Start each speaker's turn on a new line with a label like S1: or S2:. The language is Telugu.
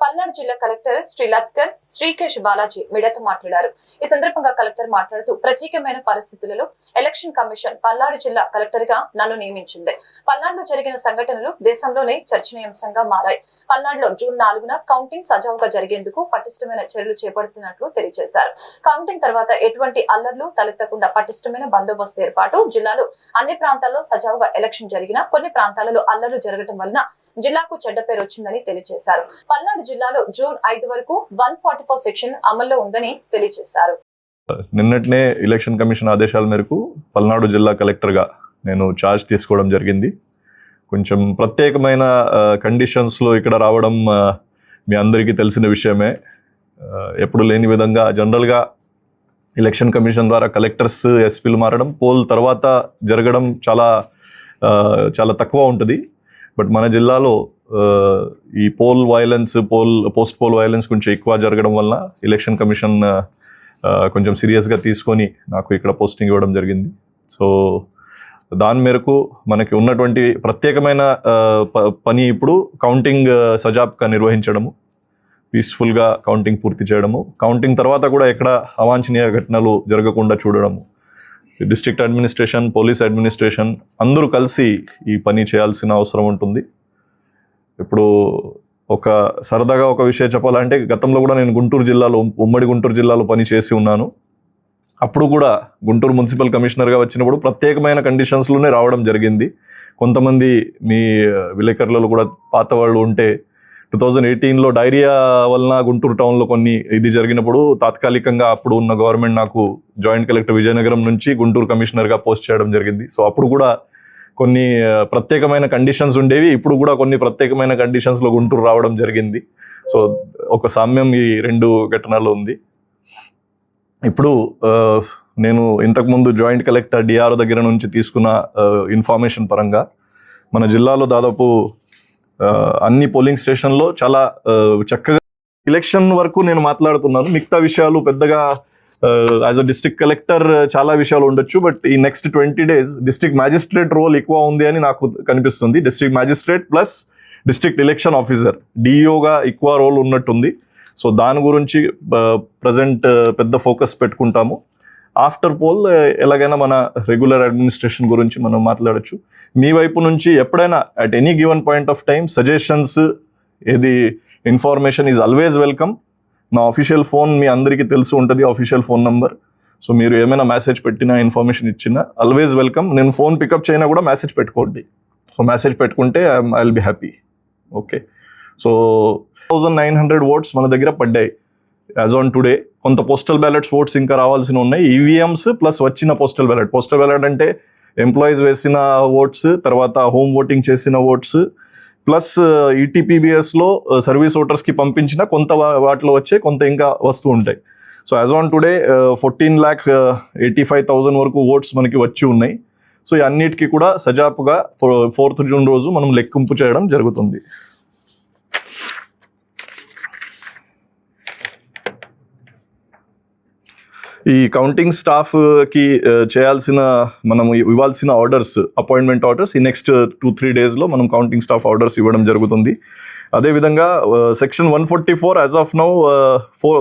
S1: పల్నాడు జిల్లా కలెక్టర్ శ్రీ లత్కర్ శ్రీకేష్ బాలాజీ మీడియాతో మాట్లాడారు. ఈ సందర్భంగా కలెక్టర్ మాట్లాడుతూ ప్రత్యేకమైన పరిస్థితులలో ఎలక్షన్ కమిషన్ పల్నాడు జిల్లా కలెక్టర్గా నన్ను నియమించింది. పల్నాడులో జరిగిన సంఘటనలు దేశంలోనే చర్చనీయాంశంగా మారాయి. పల్నాడులో జూన్ నాలుగున కౌంటింగ్ సజావుగా జరిగేందుకు పటిష్టమైన చర్యలు చేపడుతున్నట్లు తెలియజేశారు. కౌంటింగ్ తర్వాత ఎటువంటి అల్లర్లు తలెత్తకుండా పటిష్టమైన బందోబస్తు ఏర్పాటు జిల్లాలో అన్ని ప్రాంతాల్లో సజావుగా ఎలక్షన్ జరిగినా కొన్ని ప్రాంతాలలో అల్లర్లు జరగడం వలన జిల్లాకు చెడ్డ పేరు వచ్చిందని తెలియజేశారు. పల్నాడు జిల్లాలో జూన్ ఐదు వరకు వన్ ఫార్టీ ఫోర్ సెక్షన్ అమల్లో ఉందని తెలియజేశారు.
S2: నిన్నటినే ఎలక్షన్ కమిషన్ ఆదేశాల మేరకు పల్నాడు జిల్లా కలెక్టర్గా నేను ఛార్జ్ తీసుకోవడం జరిగింది. కొంచెం ప్రత్యేకమైన కండిషన్స్లో ఇక్కడ రావడం మీ అందరికీ తెలిసిన విషయమే. ఎప్పుడు లేని విధంగా జనరల్గా ఎలక్షన్ కమిషన్ ద్వారా కలెక్టర్స్ ఎస్పీలు మారడం పోల్ తర్వాత జరగడం చాలా చాలా తక్కువ ఉంటుంది. బట్ మన జిల్లాలో ఈ poll violence poll post poll violence కొంచెం ఎక్కువ జరగడం వల్ల ఎలక్షన్ కమిషన్ కొంచెం సీరియస్గా తీసుకొని నాకు ఇక్కడ పోస్టింగ్ ఇవ్వడం జరిగింది. సో దాని మేరకు మనకి ఉన్నటువంటి ప్రత్యేకమైన ప- పని ఇప్పుడు కౌంటింగ్ సజాబ్గా నిర్వహించడము పీస్ఫుల్గా కౌంటింగ్ పూర్తి చేయడము కౌంటింగ్ తర్వాత కూడా ఎక్కడ అవాంఛనీయ ఘటనలు జరగకుండా చూడడము. డిస్ట్రిక్ట్ అడ్మినిస్ట్రేషన్ పోలీస్ అడ్మినిస్ట్రేషన్ అందరూ కలిసి ఈ పని చేయాల్సిన అవసరం ఉంటుంది. ఇప్పుడు ఒక సరదాగా ఒక విషయం చెప్పాలంటే గతంలో కూడా నేను గుంటూరు జిల్లాలో ఉమ్మడి గుంటూరు జిల్లాలో పని చేసి ఉన్నాను. అప్పుడు కూడా గుంటూరు మున్సిపల్ కమిషనర్గా వచ్చినప్పుడు ప్రత్యేకమైన కండిషన్స్లోనే రావడం జరిగింది. కొంతమంది మీ విలేకరులలో కూడా పాత వాళ్ళు ఉంటే టూ థౌజండ్ ఎయిటీన్లో డైరియా వలన గుంటూరు టౌన్లో కొన్ని ఇది జరిగినప్పుడు తాత్కాలికంగా అప్పుడు ఉన్న గవర్నమెంట్ నాకు జాయింట్ కలెక్టర్ విజయనగరం నుంచి గుంటూరు కమిషనర్గా పోస్ట్ చేయడం జరిగింది. సో అప్పుడు కూడా కొన్ని ప్రత్యేకమైన కండిషన్స్ ఉండేవి. ఇప్పుడు కూడా కొన్ని ప్రత్యేకమైన కండిషన్స్లో గుంటూరు రావడం జరిగింది. సో ఒక సామ్యం ఈ రెండు ఘటనలు ఉంది. ఇప్పుడు నేను ఇంతకుముందు జాయింట్ కలెక్టర్ డిఆర్ఓ దగ్గర నుంచి తీసుకున్న ఇన్ఫర్మేషన్ పరంగా మన జిల్లాలో దాదాపు అన్ని పోలింగ్ స్టేషన్లో చాలా చక్కగా ఎలక్షన్ వరకు నేను మాట్లాడుతున్నాను. మిగతా విషయాలు పెద్దగా యాజ్ అ డిస్ట్రిక్ట్ కలెక్టర్ చాలా విషయాలు ఉండొచ్చు బట్ ఈ next twenty days district magistrate role ఎక్కువ ఉంది అని నాకు కనిపిస్తుంది. District magistrate plus district election officer డిఈఓగా ఎక్కువ రోల్ ఉన్నట్టుంది. సో దాని గురించి ప్రజెంట్ పెద్ద ఫోకస్ పెట్టుకుంటాము. ఆఫ్టర్ పోల్ ఎలాగైనా మన రెగ్యులర్ అడ్మినిస్ట్రేషన్ గురించి మనం మాట్లాడొచ్చు. మీ వైపు నుంచి ఎప్పుడైనా at any given point of time suggestions ఏది ఇన్ఫర్మేషన్ ఈజ్ ఆల్వేస్ వెల్కమ్ నా అఫీషియల్ ఫోన్ మీ అందరికీ తెలిసి ఉంటుంది అఫీషియల్ ఫోన్ నంబర్ సో మీరు ఏమైనా మెసేజ్ పెట్టినా ఇన్ఫర్మేషన్ ఇచ్చినా ఆల్వేస్ వెల్కమ్ నేను ఫోన్ పికప్ చేయనా కూడా మెసేజ్ పెట్టుకోండి. సో మెసేజ్ పెట్టుకుంటే I will be happy okay so thousand nine hundred votes మన దగ్గర పడ్డాయి. యాజ్ ఆన్ టుడే కొంత పోస్టల్ బ్యాలెట్స్ ఓట్స్ ఇంకా రావాల్సిన ఉన్నాయి. ఈవీఎంస్ ప్లస్ వచ్చిన పోస్టల్ బ్యాలెట్ పోస్టల్ బ్యాలెట్ అంటే ఎంప్లాయీస్ వేసిన ఓట్స్ తర్వాత హోమ్ ఓటింగ్ చేసిన ఓట్స్ ప్లస్ ఈటీపీబీఎస్లో సర్వీస్ ఓటర్స్కి పంపించిన కొంత వాటిలో వచ్చే కొంత ఇంకా వస్తూ ఉంటాయి. So as on today fourteen lakh eighty five thousand వరకు ఓట్స్ మనకి వచ్చి ఉన్నాయి. సో ఈ అన్నిటికీ కూడా సజాపుగా ఫోర్త్ జూన్ రోజు మనం లెక్కింపు చేయడం జరుగుతుంది. ఈ కౌంటింగ్ స్టాఫ్కి చేయాల్సిన మనం ఇవ్వాల్సిన ఆర్డర్స్ అపాయింట్మెంట్ ఆర్డర్స్ ఈ నెక్స్ట్ టూ త్రీ డేస్లో మనం కౌంటింగ్ స్టాఫ్ ఆర్డర్స్ ఇవ్వడం జరుగుతుంది. అదేవిధంగా section one forty four as of now four